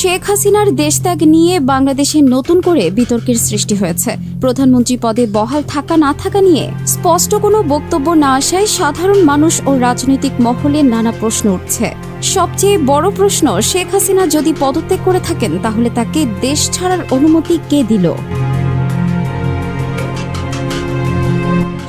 শেখ হাসিনার দেশত্যাগ নিয়ে বাংলাদেশে নতুন করে বিতর্কের সৃষ্টি হয়েছে। প্রধানমন্ত্রী পদে বহাল থাকা না থাকা নিয়ে স্পষ্ট কোনো বক্তব্য না আসায় সাধারণ মানুষ ও রাজনৈতিক মহলে নানা প্রশ্ন উঠছে। সবচেয়ে বড় প্রশ্ন, শেখ হাসিনা যদি পদত্যাগ করে থাকেন, তাহলে তাকে দেশ ছাড়ার অনুমতি কে দিল?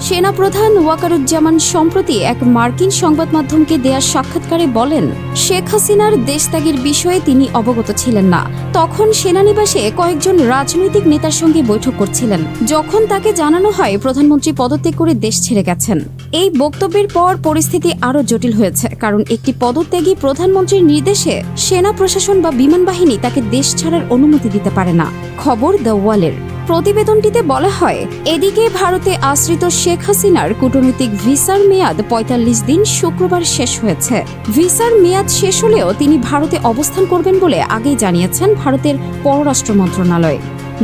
সেনাপ্রধান ওয়াকারুজ্জামান সম্প্রতি এক মার্কিন সংবাদ মাধ্যমকে দেয়া সাক্ষাৎকারে বলেন, শেখ হাসিনার দেশত্যাগের বিষয়ে তিনি অবগত ছিলেন না। তখন সেনানিবাসে কয়েকজন রাজনৈতিক নেতার সঙ্গে বৈঠক করছিলেন। যখন তাকে জানানো হয়, প্রধানমন্ত্রী পদত্যাগ করে দেশ ছেড়ে গেছেন। এই বক্তব্যের পর পরিস্থিতি আরও জটিল হয়েছে, কারণ একটি পদত্যাগী প্রধানমন্ত্রীর নির্দেশে সেনা প্রশাসন বা বিমান বাহিনী তাকে দেশ ছাড়ার অনুমতি দিতে পারে না। খবর দ্য ওয়ালের। প্রতিবেদনটিতে বলা হয়, এদিকে ভারতে আশ্রিত শেখ হাসিনার কূটনৈতিক ভিসার মেয়াদ পঁয়তাল্লিশ দিন শুক্রবার শেষ হয়েছে। ভিসার মেয়াদ শেষ হলেও তিনি ভারতে অবস্থান করবেন বলে আগেই জানিয়েছেন ভারতের পররাষ্ট্র মন্ত্রণালয়।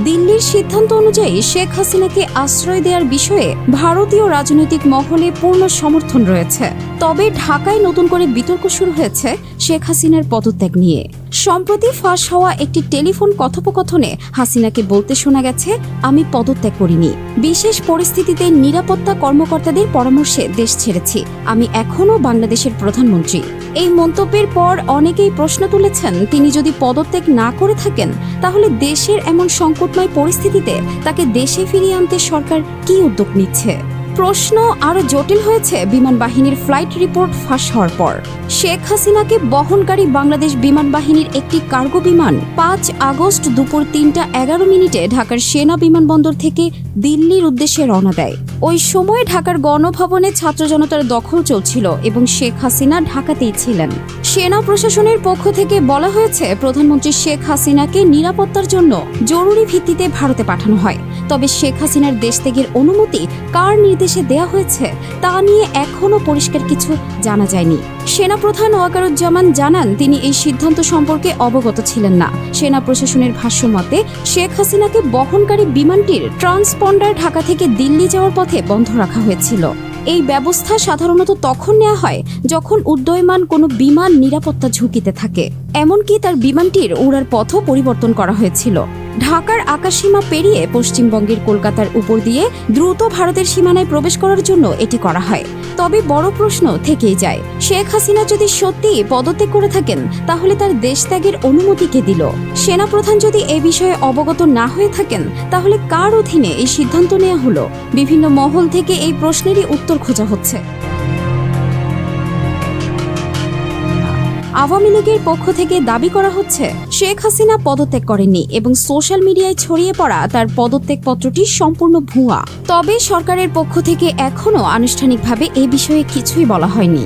দিল্লির সিদ্ধান্ত অনুযায়ী শেখ হাসিনাকে আশ্রয় দেওয়ার বিষয়ে ভারতীয় রাজনৈতিক মহলে পূর্ণ সমর্থন রয়েছে। তবে ঢাকায় নতুন করে বিতর্ক শুরু হয়েছে শেখ হাসিনার পদত্যাগ নিয়ে। সম্প্রতি ফাঁস হওয়া একটি টেলিফোন কথোপকথনে হাসিনাকে বলতে শোনা গেছে, আমি পদত্যাগ করিনি। বিশেষ পরিস্থিতিতে নিরাপত্তা কর্মকর্তাদের পরামর্শে দেশ ছেড়েছি। আমি এখনও বাংলাদেশের প্রধানমন্ত্রী। এই মন্তব্যের পর অনেকেই প্রশ্ন তুলেছেন, তিনি যদি পদত্যাগ না করে থাকেন, তাহলে দেশের এমন সংকটময় পরিস্থিতিতে তাকে দেশে ফিরিয়ে আনতে সরকার কী উদ্যোগ নিচ্ছে? প্রশ্ন আরও জটিল হয়েছে, বিমান বাহিনীর ফ্লাইট রিপোর্ট ফাঁস হওয়ার পর। শেখ হাসিনাকে বহনকারী বাংলাদেশ বিমান বাহিনীর একটি কার্গো বিমান পাঁচ আগস্ট দুপুর তিনটা এগারো মিনিটে ঢাকার সেনা বিমানবন্দর থেকে দিল্লির উদ্দেশ্যে রওনা দেয়। ওই সময় ঢাকার গণভবনে ছাত্র জনতার দখল চলছিল এবং শেখ হাসিনা ঢাকাতেই ছিলেন। সেনা প্রশাসনের পক্ষ থেকে বলা হয়েছে, প্রধানমন্ত্রী শেখ হাসিনাকে নিরাপত্তার জন্য জরুরি ভিত্তিতে ভারতে পাঠানো হয়। তবে শেখ হাসিনার দেশ ত্যাগের অনুমতি কার নির্দেশে দেয়া হয়েছে, তা নিয়ে এখনও পরিষ্কার কিছু জানা যায়নি। সেনাপ্রধান ওয়াকারুজ্জামান জানান, তিনি এই সিদ্ধান্ত সম্পর্কে অবগত ছিলেন না। সেনা প্রশাসনের ভাষ্য মতে, শেখ হাসিনাকে বহনকারী বিমানটির ট্রান্সপন্ডার ঢাকা থেকে দিল্লি যাওয়ার পথে বন্ধ রাখা হয়েছিল। এই ব্যবস্থা সাধারণত তখন নেওয়া হয় যখন উড্ডয়মান কোনো বিমান নিরাপত্তা ঝুঁকিতে থাকে। এমনকি তার বিমানটির উড়ার পথও পরিবর্তন করা হয়েছিল। ঢাকার আকাশসীমা পেরিয়ে পশ্চিমবঙ্গের কলকাতার উপর দিয়ে দ্রুত ভারতের সীমানায় প্রবেশ করার জন্য এটি করা হয়। তবে বড় প্রশ্ন থেকেই যায়, শেখ হাসিনা যদি সত্যি পদত্যাগ করে থাকেন, তাহলে তার দেশত্যাগের অনুমতি কে দিল? সেনাপ্রধান যদি এ বিষয়ে অবগত না হয়ে থাকেন, তাহলে কার অধীনে এই সিদ্ধান্ত নেওয়া হলো? বিভিন্ন মহল থেকে এই প্রশ্নেরই উত্তর খোঁজা হচ্ছে। আওয়ামী লীগের পক্ষ থেকে দাবি করা হচ্ছে, শেখ হাসিনা পদত্যাগ করেননি এবং সোশ্যাল মিডিয়ায় ছড়িয়ে পড়া তার পদত্যাগ পত্রটি সম্পূর্ণ ভুয়া। তবে সরকারের পক্ষ থেকে এখনও আনুষ্ঠানিকভাবে এ বিষয়ে কিছুই বলা হয়নি।